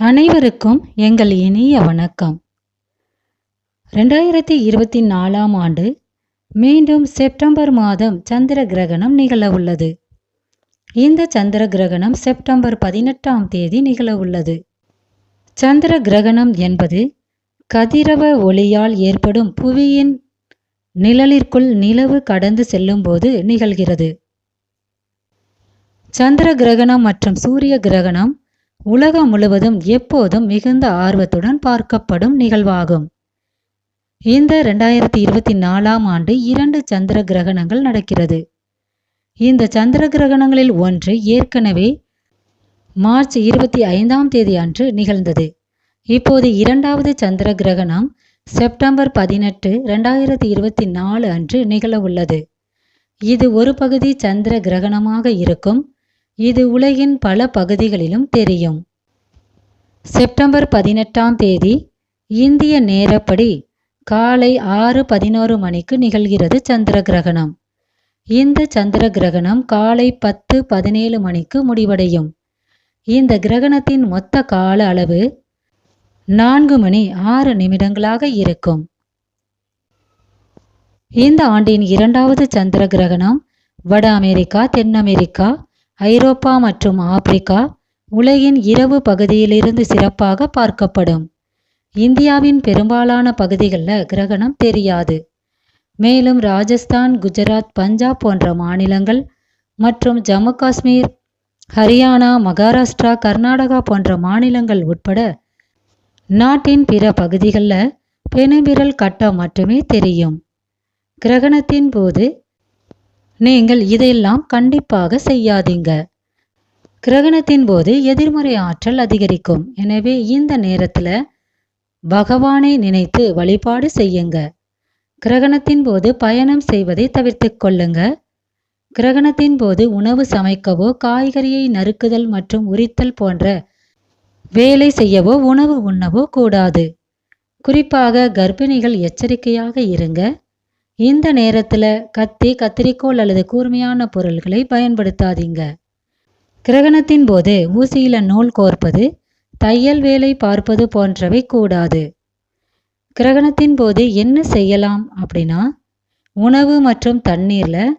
அனைவருக்கும் எங்கள் இனிய வணக்கம். ரெண்டாயிரத்தி இருபத்தி நாலாம் ஆண்டு மீண்டும் செப்டம்பர் மாதம் சந்திர கிரகணம் நிகழவுள்ளது இந்த சந்திர கிரகணம் செப்டம்பர் பதினெட்டாம் தேதி நிகழவுள்ளது சந்திர கிரகணம் என்பது கதிரவ ஒளியால் ஏற்படும் புவியின் நிழலிற்குள் நிலவு கடந்து செல்லும்போது நிகழ்கிறது. சந்திர கிரகணம் மற்றும் சூரிய கிரகணம் உலகம் முழுவதும் எப்போதும் மிகுந்த ஆர்வத்துடன் பார்க்கப்படும் நிகழ்வாகும். இந்த ரெண்டாயிரத்தி இருபத்தி நாலாம் ஆண்டு இரண்டு சந்திர கிரகணங்கள் நடக்கிறது. இந்த சந்திர கிரகணங்களில் ஒன்று ஏற்கனவே மார்ச் இருபத்தி ஐந்தாம் தேதி அன்று நிகழ்ந்தது. இப்போது இரண்டாவது சந்திர கிரகணம் செப்டம்பர் பதினெட்டு ரெண்டாயிரத்தி இருபத்தி நாலு அன்று நிகழவுள்ளது இது ஒரு பகுதி சந்திர கிரகணமாக இருக்கும். இது உலகின் பல பகுதிகளிலும் தெரியும். செப்டம்பர் பதினெட்டாம் தேதி இந்திய நேரப்படி காலை ஆறு பதினோரு மணிக்கு நிகழ்கிறது சந்திர கிரகணம். இந்த சந்திர கிரகணம் காலை பத்து பதினேழு மணிக்கு முடிவடையும். இந்த கிரகணத்தின் மொத்த கால அளவு நான்கு மணி ஆறு நிமிடங்களாக இருக்கும். இந்த ஆண்டின் இரண்டாவது சந்திர கிரகணம் வட அமெரிக்கா தென் அமெரிக்கா ஐரோப்பா மற்றும் ஆப்பிரிக்கா உலகின் இரவு பகுதியிலிருந்து சிறப்பாக பார்க்கப்படும். இந்தியாவின் பெரும்பாலான பகுதிகளில் கிரகணம் தெரியாது. மேலும் ராஜஸ்தான் குஜராத் பஞ்சாப் போன்ற மாநிலங்கள் மற்றும் ஜம்மு காஷ்மீர் ஹரியானா மகாராஷ்டிரா கர்நாடகா போன்ற மாநிலங்கள் உட்பட நாட்டின் பிற பகுதிகளில் பெருவிரல் கட்டம் மட்டுமே தெரியும். கிரகணத்தின் போது நீங்கள் இதையெல்லாம் கண்டிப்பாக செய்யாதீங்க. கிரகணத்தின் போது எதிர்மறை ஆற்றல் அதிகரிக்கும். எனவே இந்த நேரத்தில் பகவானை நினைத்து வழிபாடு செய்யுங்க. கிரகணத்தின் போது பயணம் செய்வதை தவிர்த்து கொள்ளுங்க. கிரகணத்தின் போது உணவு சமைக்கவோ காய்கறியை நறுக்குதல் மற்றும் உரித்தல் போன்ற வேலை செய்யவோ உணவு உண்ணவோ கூடாது. குறிப்பாக கர்ப்பிணிகள் எச்சரிக்கையாக இருங்க. இந்த நேரத்தில் கத்தி கத்திரிக்கோள் அல்லது கூர்மையான பொருள்களை பயன்படுத்தாதீங்க. கிரகணத்தின் போது ஊசியில நூல் கோர்ப்பது தையல் வேலை பார்ப்பது போன்றவை கூடாது. கிரகணத்தின் போது என்ன செய்யலாம் அப்படின்னா உணவு மற்றும் தண்ணீரில்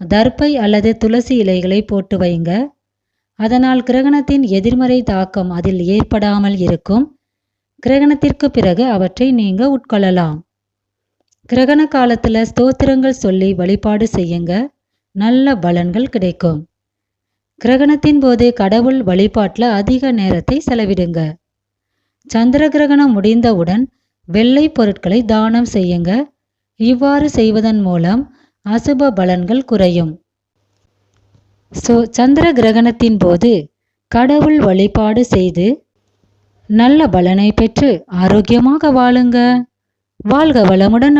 தர்ப்பை அல்லது துளசி இலைகளை போட்டு வைங்க. அதனால் கிரகணத்தின் எதிர்மறை தாக்கம் அதில் ஏற்படாமல் இருக்கும். கிரகணத்திற்கு பிறகு அவற்றை நீங்க உட்கொள்ளலாம். கிரகண காலத்தில் ஸ்தோத்திரங்கள் சொல்லி வழிபாடு செய்யுங்க. நல்ல பலன்கள் கிடைக்கும். கிரகணத்தின் போது கடவுள் வழிபாட்டில் அதிக நேரத்தை செலவிடுங்க. சந்திர கிரகணம் முடிந்தவுடன் வெள்ளை பொருட்களை தானம் செய்யுங்க. இவ்வாறு செய்வதன் மூலம் அசுப பலன்கள் குறையும். ஸோ சந்திர கிரகணத்தின் போது கடவுள் வழிபாடு செய்து நல்ல பலனை பெற்று ஆரோக்கியமாக வாழுங்க. வாழ்க வளமுடன்